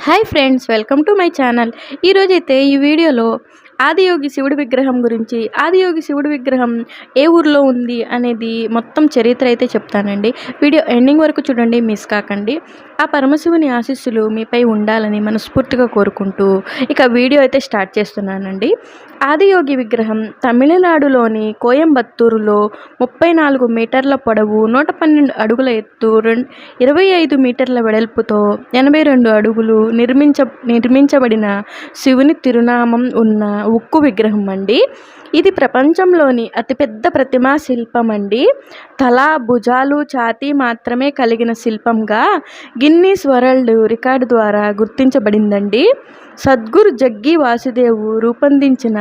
Hi friends welcome to my channel ఈరోజైతే ఈ వీడియోలో ఆదియోగి శివుడి విగ్రహం గురించి ఆదియోగి శివుడి విగ్రహం ఏ ఊర్లో ఉంది అనేది మొత్తం చరిత్ర అయితే చెప్తానండి. వీడియో ఎండింగ్ వరకు చూడండి మిస్ కాకండి. ఆ పరమశివుని ఆశీస్సులు మీపై ఉండాలని మనస్ఫూర్తిగా కోరుకుంటూ ఇక వీడియో అయితే స్టార్ట్ చేస్తున్నానండి. ఆదియోగి విగ్రహం తమిళనాడులోని కోయంబత్తూరులో ముప్పై నాలుగు మీటర్ల పొడవు నూట పన్నెండు అడుగుల ఎత్తు రెండు ఇరవై ఐదు మీటర్ల వెడల్పుతో ఎనభై రెండు అడుగులు నిర్మించ నిర్మించబడిన శివుని తిరునామం ఉన్న ఉక్కు విగ్రహం అండి. ఇది ప్రపంచంలోని అతిపెద్ద ప్రతిమా శిల్పం అండి. తల భుజాలు ఛాతీ మాత్రమే కలిగిన శిల్పంగా గిన్నీస్ వరల్డ్ రికార్డు ద్వారా గుర్తించబడిందండి. సద్గురు జగ్గి వాసుదేవు రూపొందించిన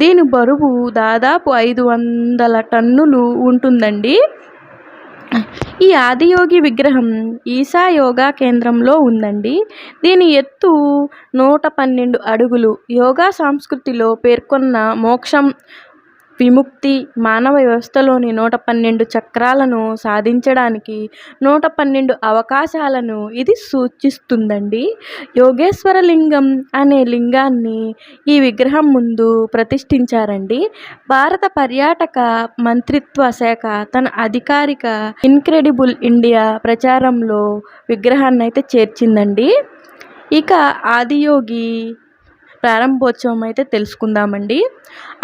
దీని బరువు దాదాపు ఐదు వందల టన్నులు ఉంటుందండి. ఈ ఆదియోగి విగ్రహం ఈశా యోగా కేంద్రంలో ఉందండి. దీని ఎత్తు నూట పన్నెండు అడుగులు. యోగా సంస్కృతిలో పేర్కొన్న మోక్షం విముక్తి మానవ వ్యవస్థలోని నూట పన్నెండు చక్రాలను సాధించడానికి నూట పన్నెండు అవకాశాలను ఇది సూచిస్తుందండి. యోగేశ్వర లింగం అనే లింగాన్ని ఈ విగ్రహం ముందు ప్రతిష్ఠించారండి. భారత పర్యాటక మంత్రిత్వ శాఖ తన అధికారిక ఇన్క్రెడిబుల్ ఇండియా ప్రచారంలో విగ్రహాన్ని అయితే చేర్చిందండి. ఇక ఆదియోగి ప్రారంభోత్సవం అయితే తెలుసుకుందామండి.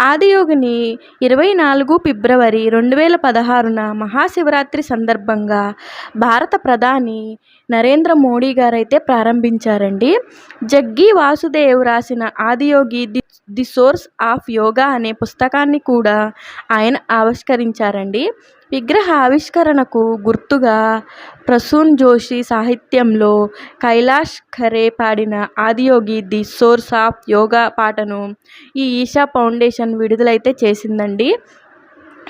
ఆదియోగిని ఇరవై నాలుగు ఫిబ్రవరి రెండు వేల పదహారున మహాశివరాత్రి సందర్భంగా భారత ప్రధాని నరేంద్ర మోడీ గారైతే ప్రారంభించారండి. జగ్గి వాసుదేవ్ రాసిన Adiyogi the the source of yoga అనే పుస్తకాన్ని కూడా ఆయన ఆవిష్కరించారండి. విగ్రహ ఆవిష్కరణకు గుర్తుగా ప్రసూన్ జోషి సాహిత్యంలో కైలాష్ ఖరే పాడిన Adiyogi the source of yoga పాటను ఈ ఈషా ఫౌండేషన్ విడుదలైతే చేసిందండి.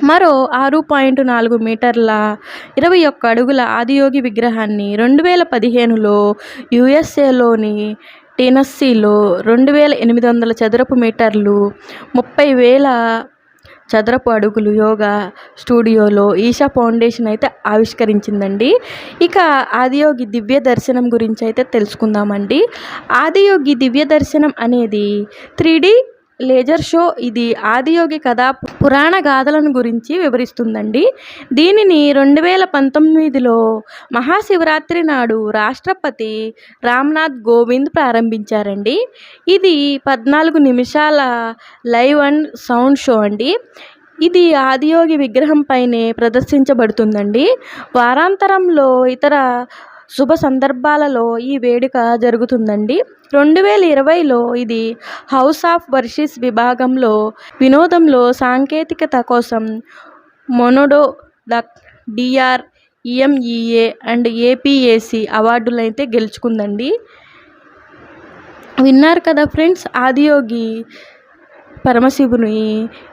మరో ఆరు పాయింట్ నాలుగు మీటర్ల ఇరవై ఒక్క అడుగుల ఆదియోగి విగ్రహాన్ని రెండు వేల పదిహేనులో యుఎస్ఏలోని టెనస్సీలో రెండు వేల ఎనిమిది వందల చదరపు మీటర్లు ముప్పై వేల చదరపు అడుగులు యోగా స్టూడియోలో ఈషా ఫౌండేషన్ అయితే ఆవిష్కరించిందండి. ఇక ఆదియోగి దివ్య దర్శనం గురించి అయితే తెలుసుకుందామండి. ఆదియోగి దివ్య దర్శనం అనేది త్రీ లేజర్ షో. ఇది ఆదియోగి కథ పురాణ గాథలను గురించి వివరిస్తుందండి. దీనిని రెండు వేల పంతొమ్మిదిలో మహాశివరాత్రి నాడు రాష్ట్రపతి రామ్నాథ్ కోవింద్ ప్రారంభించారండి. ఇది పద్నాలుగు నిమిషాల లైవ్ అండ్ సౌండ్ షో అండి. ఇది ఆదియోగి విగ్రహం పైనే ప్రదర్శించబడుతుందండి. వారాంతరంలో ఇతర శుభ సందర్భాలలో ఈ వేడుక జరుగుతుందండి. రెండు వేల ఇరవైలో ఇది హౌస్ ఆఫ్ వర్షిస్ విభాగంలో వినోదంలో సాంకేతికత కోసం మొనోడో the DR EMEA and APAC awards అయితే గెలుచుకుందండి. విన్నారు కదా ఫ్రెండ్స్ ఆదియోగి పరమశివుని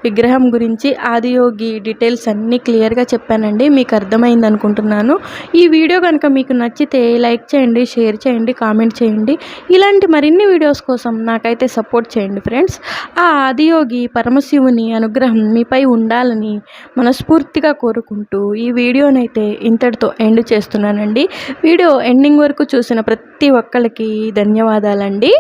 విగ్రహం గురించి ఆదియోగి డీటెయిల్స్ అన్నీ క్లియర్గా చెప్పానండి మీకు అర్థమైంది అనుకుంటున్నాను. ఈ వీడియో కనుక మీకు నచ్చితే లైక్ చేయండి షేర్ చేయండి కామెంట్ చేయండి. ఇలాంటి మరిన్ని వీడియోస్ కోసం నాకైతే సపోర్ట్ చేయండి ఫ్రెండ్స్. ఆ ఆదియోగి పరమశివుని అనుగ్రహం మీపై ఉండాలని మనస్ఫూర్తిగా కోరుకుంటూ ఈ వీడియోనైతే ఇంతటితో ఎండ్ చేస్తున్నానండి. వీడియో ఎండింగ్ వరకు చూసిన ప్రతి ఒక్కరికి ధన్యవాదాలండి.